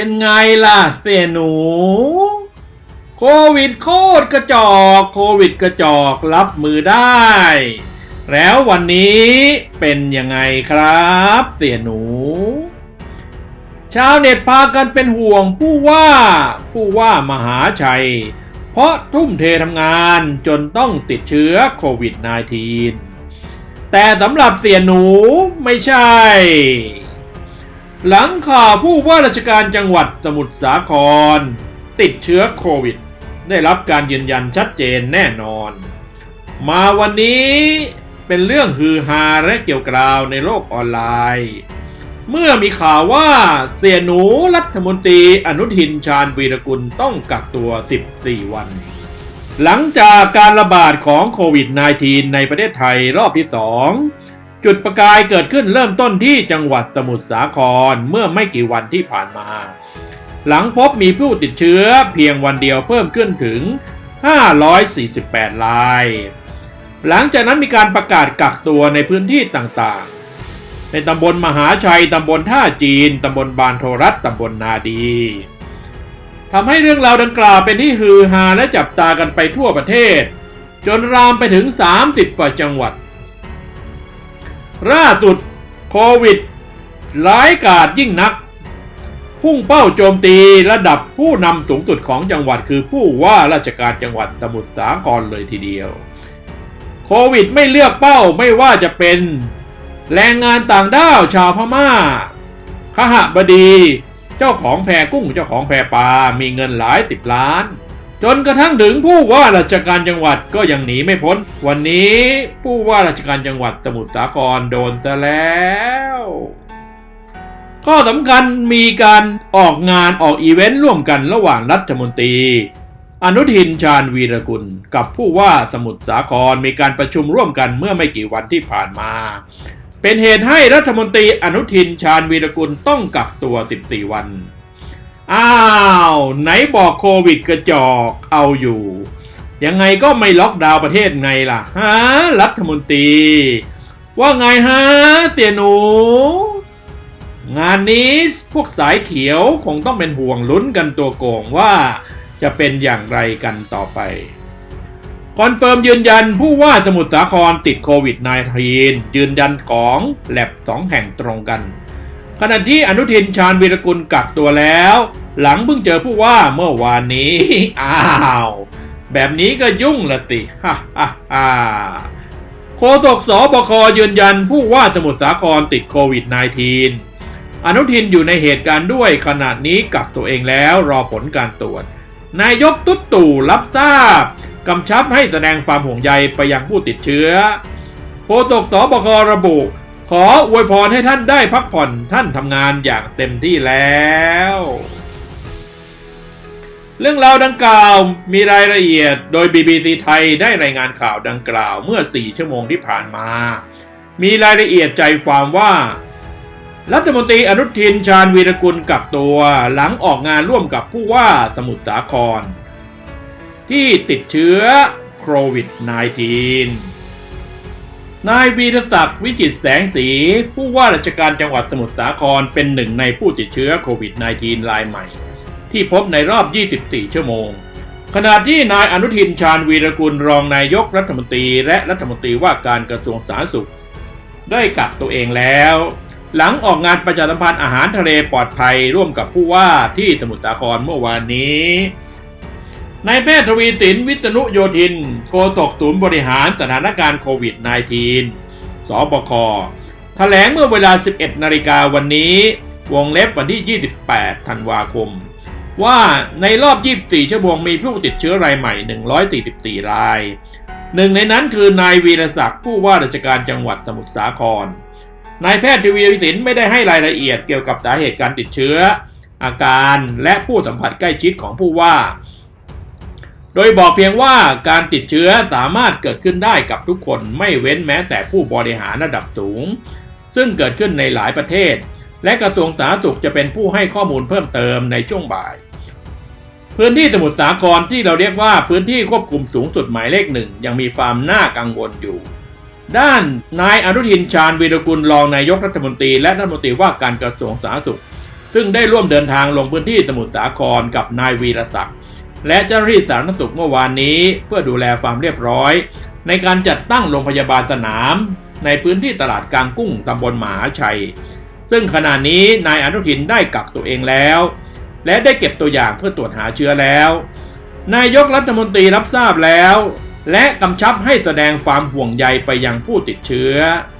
เป็นไงล่ะเสียหนู โควิดโคตรกระจอก โควิดกระจอกรับมือได้ แล้ววันนี้เป็นยังไงครับเสียหนู ชาวเน็ตพากันเป็นห่วงผู้ว่า ผู้ว่ามหาชัย เพราะทุ่มเททำงานจนต้องติดเชื้อโควิด -19 แต่สำหรับเสียหนูไม่ใช่ หลังข่าวผู้ว่าราชการจังหวัดสมุทรสาคร ติดเชื้อโควิด ได้รับการยืนยันชัดเจนแน่นอน มาวันนี้เป็นเรื่องฮือฮาและเกี่ยวกราวในโลกออนไลน์ เมื่อมีข่าวว่าเสียหนูรัฐมนตรีอนุทินชาญวีรกุลต้องกักตัว 14 วัน หลังจากการระบาดของโควิด -19 ในประเทศไทยรอบที่ 2 จุดประกายเกิดขึ้นเริ่มต้นที่จังหวัดสมุทรสาครเมื่อไม่กี่วันที่ผ่านมา หลังพบมีผู้ติดเชื้อเพียงวันเดียวเพิ่มขึ้นถึง 548 ราย หลังจากนั้นมีการประกาศกักตัวในพื้นที่ต่างๆ ในตำบลมหาชัย ตำบลท่าจีน ตำบลบานโทรัตตำบลนาดีทำให้เรื่องราวดังกล่าวเป็นที่ฮือฮาและจับตากันไปทั่วประเทศ จนรามไปถึง 30กว่าจังหวัด ล่าสุดโควิดร้ายกาจยิ่งนัก พุ่งเป้าโจมตีระดับผู้นำสูงสุดของจังหวัดคือผู้ว่าราชการจังหวัดสมุทรสาครเลยทีเดียว โควิดไม่เลือกเป้าไม่ว่าจะเป็นแรงงานต่างด้าวชาวพม่าขหบดี เจ้าของแพกุ้งเจ้าของแพปลา มีเงินหลายสิบล้าน จนกระทั่งถึงผู้ว่าราชการจังหวัดก็ยังหนีไม่พ้น วันนี้ผู้ว่าราชการจังหวัดสมุทรสาครโดนซะแล้วข้อสำคัญมีการออกงานออกอีเวนต์ร่วมกันระหว่างรัฐมนตรี อนุทินชาญวีรกุล กับผู้ว่าสมุทรสาครมีการประชุมร่วมกันเมื่อไม่กี่วันที่ผ่านมา เป็นเหตุให้รัฐมนตรีอนุทินชาญวีรกุลต้องกักตัว 14 วัน อ้าว ไหนบอกโควิดกระจอกเอาอยู่ ยังไงก็ไม่ล็อกดาวน์ประเทศไงล่ะฮะรัฐมนตรี ว่าไงฮะเตียหนู งานนี้พวกสายเขียวคงต้องเป็นห่วงลุ้นกันตัวโกงว่าจะเป็นอย่างไรกันต่อไป คอนเฟิร์มยืนยันผู้ว่าสมุทรสาครติดโควิด -19 ยืนยันของแลบสองแห่งตรงกัน ขณะที่อนุทินชาญวีรกุลกักตัวแล้ว หลังเพิ่งเจอผู้ว่าเมื่อวานนี้ อ้าว แบบนี้ก็ยุ่งละสิฮ่าฮ่าฮ่าโฆษกสบคยืนยันผู้ว่าสมุทรสาครติดโควิด -19 อนุทินอยู่ในเหตุการณ์ด้วยขณะนี้กักตัวเองแล้วรอผลการตรวจ นายกตุ๊ดตู่รับทราบกำชับให้แสดงความห่วงใยไปยังผู้ติดเชื้อโฆษกสบคระบุ ขออวยพรให้ท่านได้พักผ่อนท่านทำงานอย่างเต็มที่แล้ว เรื่องราวดังกล่าวมีรายละเอียดโดย BBC ไทยได้รายงานข่าวดังกล่าวเมื่อ 4 ชั่วโมงที่ผ่านมา มีรายละเอียดใจความว่า รัฐมนตรีอนุทินชาญวีรกุลกักตัวหลังออกงานร่วมกับผู้ว่าสมุทรสาคร ที่ติดเชื้อโควิด -19 นายวีรศักดิ์วิจิตแสงสี ผู้ว่าราชการจังหวัดสมุทรสาครเป็นหนึ่งในผู้ติดเชื้อโควิด -19 รายใหม่ ที่พบในรอบ 24 ชั่วโมง ขณะที่นายอนุทินชาญวีรกุลรองนายกรัฐมนตรีและรัฐมนตรีว่าการกระทรวงสาธารณสุข ได้กักตัวเองแล้ว หลังออกงานประชาสัมพันธ์อาหารทะเลปลอดภัยร่วมกับผู้ว่าที่สมุทรสาครเมื่อวานนี้ นายแพทย์ทวีสินวิษณุโยธินโฆษกศูนย์บริหารสถานการณ์โควิด -19 สบคแถลงเมื่อเวลา 11 นาฬิกาวันนี้ วงเล็บวันที่ 28 ธันวาคม ว่าในรอบ 24 ชั่วโมงมีผู้ติดเชื้อรายใหม่ 144 ราย หนึ่งในนั้นคือนายวีรศักดิ์ผู้ว่าราชการจังหวัดสมุทรสาคร นายแพทย์ทวีสินไม่ได้ให้รายละเอียดเกี่ยวกับสาเหตุการติดเชื้อ อาการและผู้สัมผัสใกล้ชิดของผู้ว่า โดยบอกเพียงว่าการติดเชื้อสามารถเกิดขึ้นได้กับทุกคนไม่เว้นแม้แต่ผู้บริหารระดับสูง ซึ่งเกิดขึ้นในหลายประเทศ และกระทรวงสาธารณสุขจะเป็นผู้ให้ข้อมูลเพิ่มเติมในช่วงบ่าย พื้นที่สมุทรสาครที่เราเรียกว่าพื้นที่ควบคุมสูงสุดหมายเลขหนึ่งยังมีความน่ากังวลอยู่ ด้านนายอนุทินชาญวีรกุลรองนายกรัฐมนตรีและรัฐมนตรีว่าการกระทรวงสาธารณสุข ซึ่งได้ร่วมเดินทางลงพื้นที่สมุทรสาครกับนายวีรศักดิ์ และเจ้าหน้าที่สาธารณสุขเมื่อวานนี้ เพื่อดูแลความเรียบร้อย ในการจัดตั้งโรงพยาบาลสนาม ในพื้นที่ตลาดกลางกุ้งตำบลหมหาชัย ซึ่งขณะนี้นายอนุทินได้กักตัวเองแล้ว และได้เก็บตัวอย่างเพื่อตรวจหาเชื้อแล้ว นายกรัฐมนตรีรับทราบแล้ว และกำชับให้แสดงความห่วงใยไปยังผู้ติดเชื้อ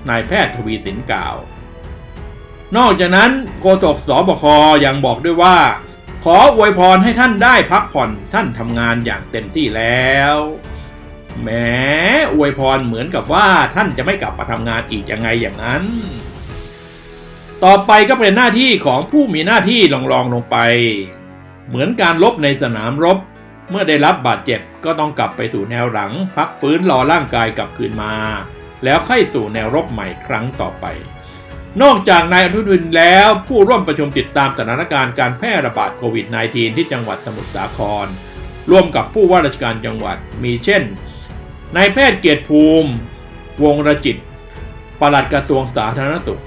นายแพทย์ทวีสินกล่าว นอกจากนั้นโฆษกสบคยังบอกด้วยว่า ขออวยพรให้ท่านได้พักผ่อนท่านทำงานอย่างเต็มที่แล้วแหมอวยพรเหมือนกับว่าท่านจะไม่กลับมาทำงานอีกยังไงอย่างนั้น ต่อไปก็เป็นหน้าที่ของผู้มีหน้าที่รองรองลงไป เหมือนการลบในสนามรบ เมื่อได้รับบาดเจ็บก็ต้องกลับไปสู่แนวหลัง พักฟื้นรอร่างกายกลับคืนมา แล้วค่อยสู่แนวรบใหม่ครั้งต่อไป นอกจากนายอนุทินแล้วผู้ร่วมประชุมติดตามสถานการณ์การแพร่ระบาดโควิด -19 ที่จังหวัดสมุทรสาคร ร่วมกับผู้ว่าราชการจังหวัดมีเช่นนายแพทย์เกียรติภูมิ วงรจิตปลัดกระทรวงสาธารณสุข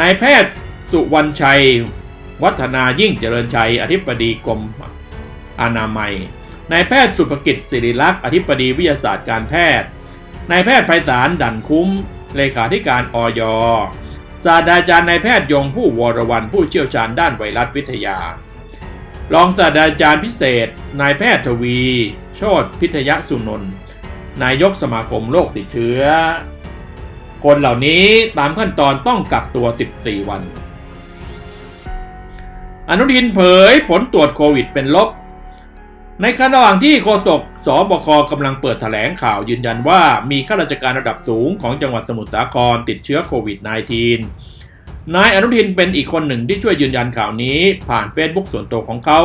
นายแพทย์สุวรรณชัย วัฒนายิ่งเจริญชัย อธิบดีกรมอนามัยนายแพทย์สุภกิจศิริลักษ์อธิบดีวิทยาศาสตร์การแพทย์นายแพทย์ไพศาลดั่นคุ้มเลขาธิการอย ศาสตราจารย์นายแพทย์ยงผู้วรวันผู้เชี่ยวชาญด้านไวรัสวิทยา รองศาสตราจารย์พิเศษ นายแพทย์ทวี โชตพิทยสุนนท์นายกสมาคมโรคติดเชื้อ คนเหล่านี้ตามขั้นตอนต้องกักตัว 14 วัน อนุทินเผยผลตรวจโควิดเป็นลบ ในขณะหว่างที่โฆษกสบคกำลังเปิดแถลงข่าวยืนยันว่ามีข้าราชการระดับสูงของจังหวัดสมุทรสาครติดเชื้อโควิด -19 นายอนุทินเป็นอีกคนหนึ่งที่ช่วยยืนยันข่าวนี้ผ่านเฟซบุ๊กส่วนตัวของเขา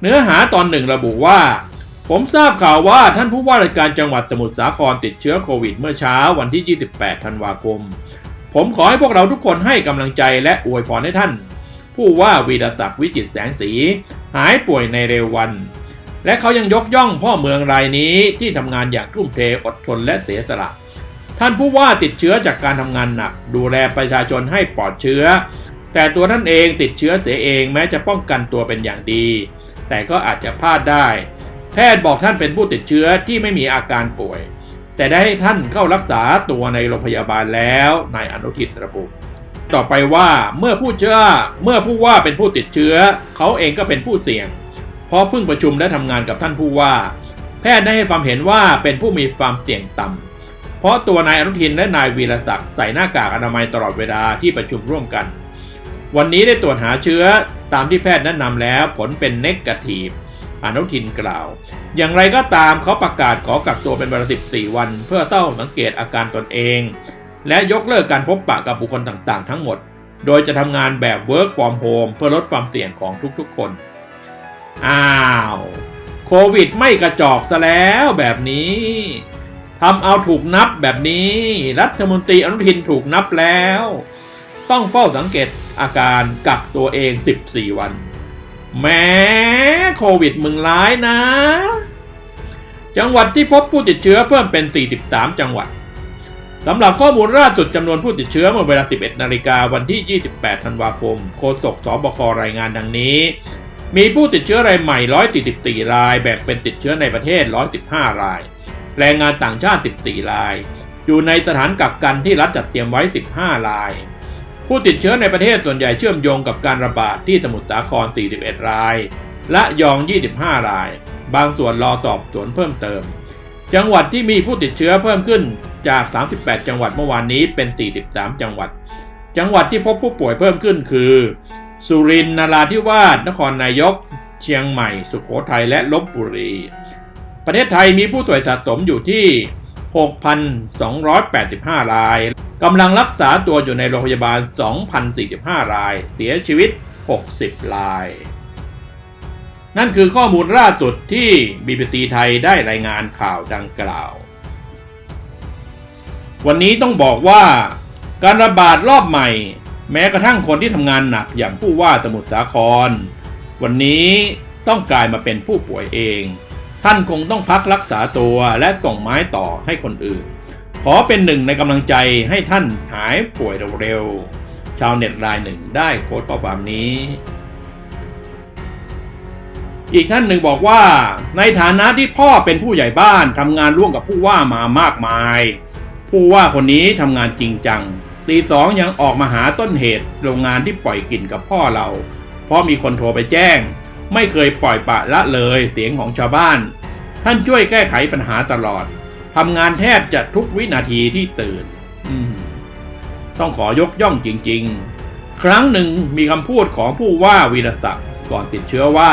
เนื้อหาตอนหนึ่งระบุว่า ผมทราบข่าวว่าท่านผู้ว่าราชการจังหวัดสมุทรสาครติดเชื้อโควิด เมื่อเช้าวันที่ 28 ธันวาคม ผมขอให้พวกเราทุกคนให้กำลังใจและอวยพรให้ท่าน ผู้ว่าวีรศักดิ์วิจิตแสงสี หายป่วยในเร็ววัน และเขายังยกย่องพ่อเมืองรายนี้ที่ทำงานอย่างทุ่มเทอดทนและเสียสละ ท่านผู้ว่าติดเชื้อจากการทำงานหนัก ดูแลประชาชนให้ปลอดเชื้อ แต่ตัวท่านเองติดเชื้อเสียเองแม้จะป้องกันตัวเป็นอย่างดี แต่ก็อาจจะพลาดได้ แพทย์บอกท่านเป็นผู้ติดเชื้อที่ไม่มีอาการป่วย แต่ได้ให้ท่านเข้ารักษาตัวในโรงพยาบาลแล้วนายอนุทินระบุต่อไปว่าเมื่อผู้เชื้อเมื่อผู้ว่าเป็นผู้ติดเชื้อ เขาเองก็เป็นผู้เสี่ยง พราะเพิ่งประชุมและทำงานกับท่านผู้ว่า แพทย์ได้ให้ความเห็นว่าเป็นผู้มีความเสี่ยงต่ำ เพราะตัวนายอนุทินและนายวีรศักดิ์ใส่หน้ากากอนามัยตลอดเวลาที่ประชุมร่วมกัน วันนี้ได้ตรวจหาเชื้อตามที่แพทย์แนะนำแล้วผลเป็นเนกาทีฟอนุทินกล่าว อย่างไรก็ตามเขาประกาศขอกักตัวเป็นเวลา14 วัน เพื่อเฝ้าสังเกตอาการตนเอง และยกเลิกการพบปะกับบุคคลต่างๆ ทั้งหมด โดยจะทำงานแบบ work from home เพื่อลดความเสี่ยงของทุกๆ คน อ้าว โควิดไม่กระจอกซะแล้วแบบนี้ทำเอาถูกนับแบบนี้ รัฐมนตรีอนุทินถูกนับแล้ว ต้องเฝ้าสังเกตอาการกักตัวเอง 14 วัน แม้โควิดมึงร้ายนะ จังหวัดที่พบผู้ติดเชื้อเพิ่มเป็น 43 จังหวัดสำหรับข้อมูลล่าสุดจำนวนผู้ติดเชื้อเมื่อเวลา 11 นาฬิกาวันที่ 28 ธันวาคม โฆษกสบครายงานดังนี้ มีผู้ติดเชื้อรายใหม่ 144 ราย แบ่งเป็นติดเชื้อในประเทศ 115 ราย แรงงานต่างชาติ 14 ราย อยู่ในสถานกักกันที่รัฐจัดเตรียมไว้ 15 ราย ผู้ติดเชื้อในประเทศส่วนใหญ่เชื่อมโยงกับการระบาดที่สมุทรสาคร 41 ราย และยอง 25 ราย บางส่วนรอสอบสวนเพิ่มเติม จังหวัดที่มีผู้ติดเชื้อเพิ่มขึ้นจาก 38 จังหวัดเมื่อวานนี้เป็น 43 จังหวัด จังหวัดที่พบผู้ป่วยเพิ่มขึ้นคือ สุรินทร์นราธิวาสนครนายก เชียงใหม่ สุโขทัยและลบบุรี ประเทศไทยมีผู้ป่วยสะสมอยู่ที่ 6,285 ราย กำลังรักษาตัวอยู่ในโรงพยาบาล 2,045 ราย เสียชีวิต 60 ราย นั่นคือข้อมูลล่าสุดที่ BBC ไทยได้รายงานข่าวดังกล่าว วันนี้ต้องบอกว่าการระบาดรอบใหม่ แม้กระทั่งคนที่ทำงานหนักอย่างผู้ว่าสมุทรสาคร วันนี้ต้องกลายมาเป็นผู้ป่วยเอง ท่านคงต้องพักรักษาตัวและส่งไม้ต่อให้คนอื่น ขอเป็นหนึ่งในกำลังใจให้ท่านหายป่วยเร็วๆ ชาวเน็ตรายหนึ่งได้โพสต์ข้อความนี้ อีกท่านหนึ่งบอกว่า ในฐานะที่พ่อเป็นผู้ใหญ่บ้านทำงานร่วมกับผู้ว่ามามากมาย ผู้ว่าคนนี้ทำงานจริงจัง ตีสองยังออกมาหาต้นเหตุโรงงานที่ปล่อยกลิ่นกับพ่อเรา เพราะมีคนโทรไปแจ้ง ไม่เคยปล่อยปะละเลยเสียงของชาวบ้าน ท่านช่วยแก้ไขปัญหาตลอดทำงานแทบจะทุกวินาทีที่ตื่นต้องขอยกย่องจริง ๆ ครั้งหนึ่งมีคำพูดของผู้ว่าวีรศักดิ์ก่อนติดเชื้อว่า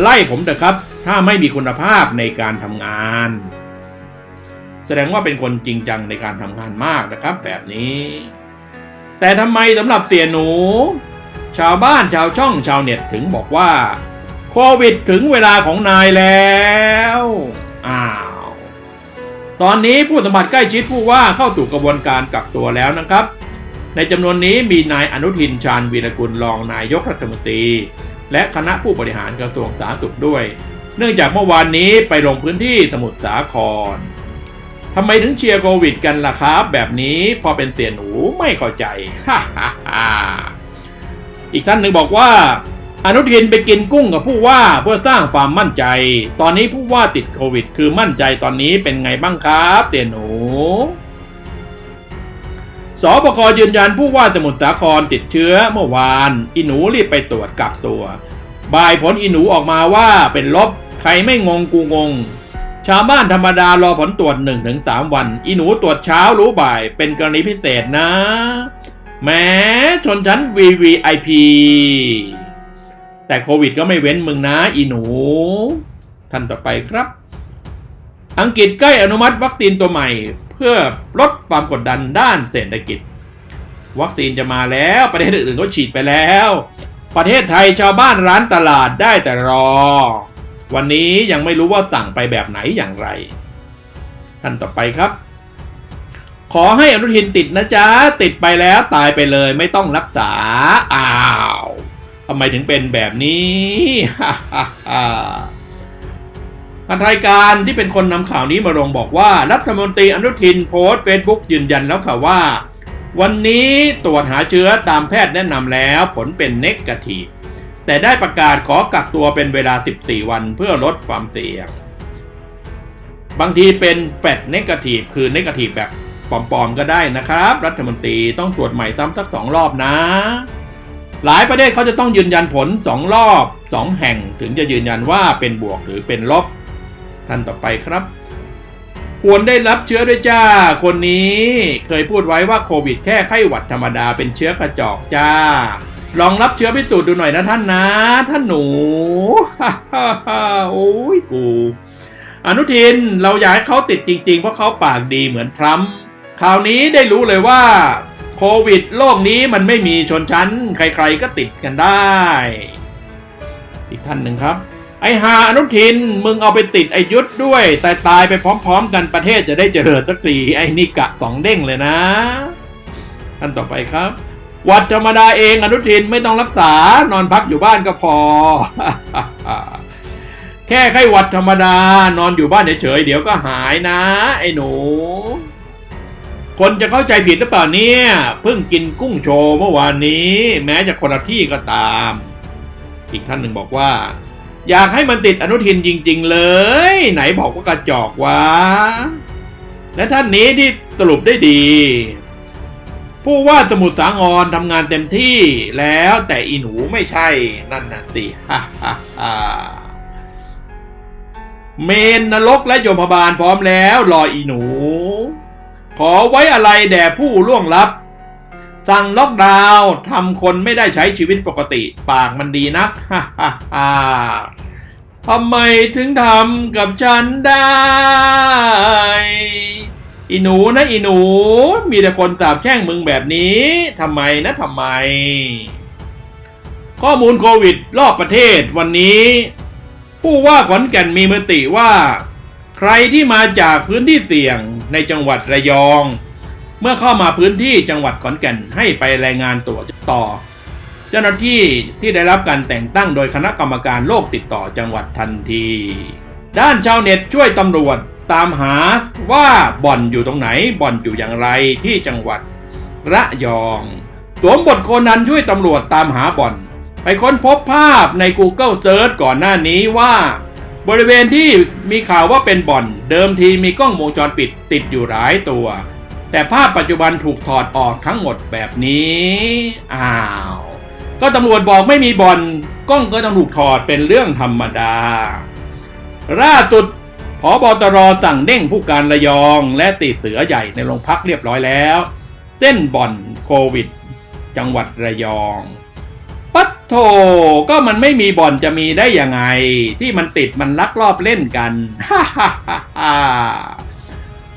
ไล่ผมเถอะครับ ถ้าไม่มีคุณภาพในการทำงาน แสดงว่าเป็นคนจริงจังในการทำงานมากนะครับ แบบนี้ แต่ทำไมสำหรับเตียหนู ชาวบ้านชาวช่องชาวเน็ตถึงบอกว่าโควิดถึงเวลาของนายแล้วอ้าวตอนนี้ผู้สมผัสใกล้ชิดผู้ว่าเข้าสู่กระบวนการกักตัวแล้วนะครับ ในจำนวนนี้มีนายอนุทินชาญวีรกุลรองนายกรัฐมนตรี และคณะผู้บริหารกระทรวงสาธารณสุขด้วย เนื่องจากเมื่อวานนี้ไปลงพื้นที่สมุทรสาคร ทำไมถึงเชียร์โควิดกันล่ะครับ แบบนี้พอเป็นเตียหนูไม่เข้าใจฮ่าอีกท่านหนึ่งบอกว่าอนุทินไปกินกุ้งกับผู้ว่าเพื่อสร้างความมั่นใจ ตอนนี้ผู้ว่าติดโควิด คือมั่นใจตอนนี้เป็นไงบ้างครับเตียหนูสบคยืนยันผู้ว่าสมุทรสาครติดเชื้อเมื่อวานอีหนูรีบไปตรวจกักตัว บ่ายผลอีหนูออกมาว่าเป็นลบ ใครไม่งงกูงง ชาวบ้านธรรมดารอผลตรวจ 1-3 วัน อีหนูตรวจเช้ารู้บ่าย เป็นกรณีพิเศษนะ แม้ชนชั้น VVIP แต่โควิดก็ไม่เว้นมึงนะอีหนู ท่านต่อไปครับ อังกฤษใกล้อนุมัติวัคซีนตัวใหม่ เพื่อลดความกดดันด้านเศรษฐกิจ วัคซีนจะมาแล้วประเทศอื่นๆก็ฉีดไปแล้ว ประเทศไทยชาวบ้านร้านตลาดได้แต่รอ วันนี้ยังไม่รู้ว่าสั่งไปแบบไหนอย่างไรท่านต่อไปครับ ขอให้อนุทินติดนะจ๊ะ ติดไปแล้วตายไปเลยไม่ต้องรักษา อ้าวทำไมถึงเป็นแบบนี้อันรายการที่เป็นคนนำข่าวนี้มาลงบอกว่า รัฐมนตรีอนุทินโพสต์เฟซบุ๊กยืนยันแล้วค่ะว่า วันนี้ตรวจหาเชื้อตามแพทย์แนะนำแล้วผลเป็นเนกาทีฟ แต่ได้ประกาศขอกักตัวเป็นเวลา 14 วันเพื่อลดความเสี่ยง บางทีเป็นแปดเนกาทีฟคือเนกาทีฟแบบปลอมๆก็ได้นะครับ รัฐมนตรีต้องตรวจใหม่ซ้ำสักสองรอบนะ หลายประเทศเขาจะต้องยืนยันผลสองรอบสองแห่งถึงจะยืนยันว่าเป็นบวกหรือเป็นลบท่านต่อไปครับ ควรได้รับเชื้อด้วยจ้า คนนี้เคยพูดไว้ว่าโควิดแค่ไข้หวัดธรรมดาเป็นเชื้อกระจอกจ้า ลองรับเชื้อพิสูจน์ดูหน่อยนะท่านนะ ท่านหนูโอ้ยกู อนุทินเราอยากให้เขาติดจริง ๆ เพราะเขาปากดีเหมือนทรัมป์คราวนี้ได้รู้เลยว่าโควิดโลกนี้มันไม่มีชนชั้น ใครๆก็ติดกันได้ อีกท่านหนึ่งครับ ไอหาอนุทินมึงเอาไปติดไอยุทธด้วยตายตายไปพร้อม ๆ กันประเทศจะได้เจริญสักทีไอนี่กะสองเด้งเลยนะท่านต่อไปครับ วัดธรรมดาเองอนุทินไม่ต้องรักษานอนพักอยู่บ้านก็พอ แค่ไข้หวัดธรรมดานอนอยู่บ้านเฉยๆเดี๋ยวก็หายนะ ไอ้หนู คนจะเข้าใจผิดหรือเปล่าเนี่ยเพิ่งกินกุ้งโชว์เมื่อวานนี้ แม้จะคนละที่ก็ตาม อีกท่านหนึ่งบอกว่า อยากให้มันติดอนุทินจริง ๆ เลย ไหนบอกว่ากระจอกวะและท่านนี้ที่สรุปได้ดี ผู้ว่าสมุทรสาครทำงานเต็มที่แล้วแต่อีหนูไม่ใช่นั่นน่ะสิฮ่าฮ่าฮ่าเมนนรกและโยมบาลพร้อมแล้วรออีหนู ขอไว้อะไรแด่ผู้ล่วงลับ สั่งล็อกดาวน์ทำคนไม่ได้ใช้ชีวิตปกติ ปากมันดีนักฮ่าฮ่าฮ่าทำไมถึงทำกับฉันได้ อีหนูนะอีหนู มีแต่คนสาบแช่งมึงแบบนี้ทำไมนะทำไม ข้อมูลโควิดรอบประเทศวันนี้ ผู้ว่าขอนแก่นมีมติว่า ใครที่มาจากพื้นที่เสี่ยงในจังหวัดระยอง เมื่อเข้ามาพื้นที่จังหวัดขอนแก่นให้ไปรายงานตัวต่อ เจ้าหน้าที่ที่ได้รับการแต่งตั้งโดยคณะกรรมการโรคติดต่อจังหวัดทันที ด้านชาวเน็ตช่วยตำรวจ ตามหาว่าบ่อนอยู่ตรงไหนบ่อนอยู่อย่างไรที่จังหวัดระยองสวมบทโคนันช่วยตำรวจตามหาบ่อน ไปค้นพบภาพใน Google Search ก่อนหน้านี้ว่า บริเวณที่มีข่าวว่าเป็นบ่อน เดิมทีมีกล้องวงจรปิดติดอยู่หลายตัว แต่ภาพปัจจุบันถูกถอดออกทั้งหมดแบบนี้ อ้าว ก็ตำรวจบอกไม่มีบ่อน กล้องก็ต้องถูกถอดเป็นเรื่องธรรมดาล่าสุด พบตรสั่งเด้งผู้การระยองและติดเสือใหญ่ในโรงพักเรียบร้อยแล้ว เส้นบ่อนโควิด จังหวัดระยอง ปัดโถก็มันไม่มีบ่อนจะมีได้ยังไง ที่มันติดมันลักลอบเล่นกันฮ่าฮ่าฮ่าฮ่า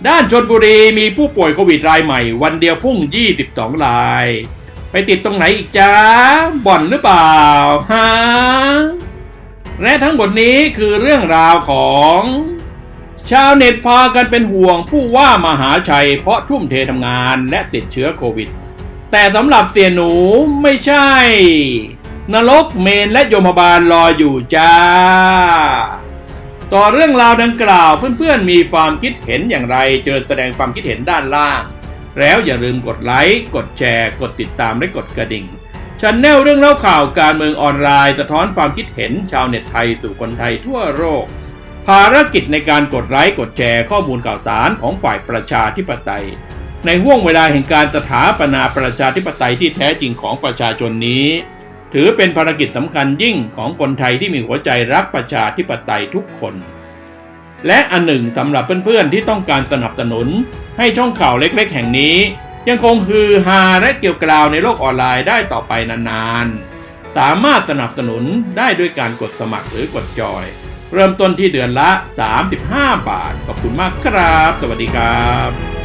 ด้านชนบุรีมีผู้ป่วยโควิดรายใหม่ วันเดียวพุ่ง 22 ราย ไปติดตรงไหนอีกจ้าบ่อนหรือเปล่าฮะและทั้งหมดนี้คือเรื่องราวของ ชาวเน็ตพากันเป็นห่วงผู้ว่ามหาชัยเพราะทุ่มเททำงานและติดเชื้อโควิด แต่สำหรับเสียหนูไม่ใช่ นรกเมนและโยมบาลรออยู่จ้า ต่อเรื่องราวดังกล่าวเพื่อนๆมีความคิดเห็นอย่างไร เจอแสดงความคิดเห็นด้านล่าง แล้วอย่าลืมกดไลค์ กดแชร์ กดติดตามและกดกระดิ่งชันแนลเรื่องเล่าข่าวการเมืองออนไลน์ สะท้อนความคิดเห็นชาวเน็ตไทยสู่คนไทยทั่วโลก ภารกิจในการกดไลค์กดแชร์ข้อมูลข่าวสารของฝ่ายประชาธิปไตย ในห่วงเวลาแห่งการสถาปนาประชาธิปไตยที่แท้จริงของประชาชนนี้ ถือเป็นภารกิจสำคัญยิ่งของคนไทยที่มีหัวใจรักประชาธิปไตยทุกคน และอันหนึ่งสำหรับเพื่อนๆที่ต้องการสนับสนุน ให้ช่องข่าวเล็กๆ แห่งนี้ ยังคงฮือฮาและเกี่ยวกราวในโลกออนไลน์ได้ต่อไปนานๆสามารถสนับสนุนได้ด้วยการกดสมัครหรือกดจอย เริ่มต้นที่เดือนละ 35 บาท ขอบคุณมากครับ สวัสดีครับ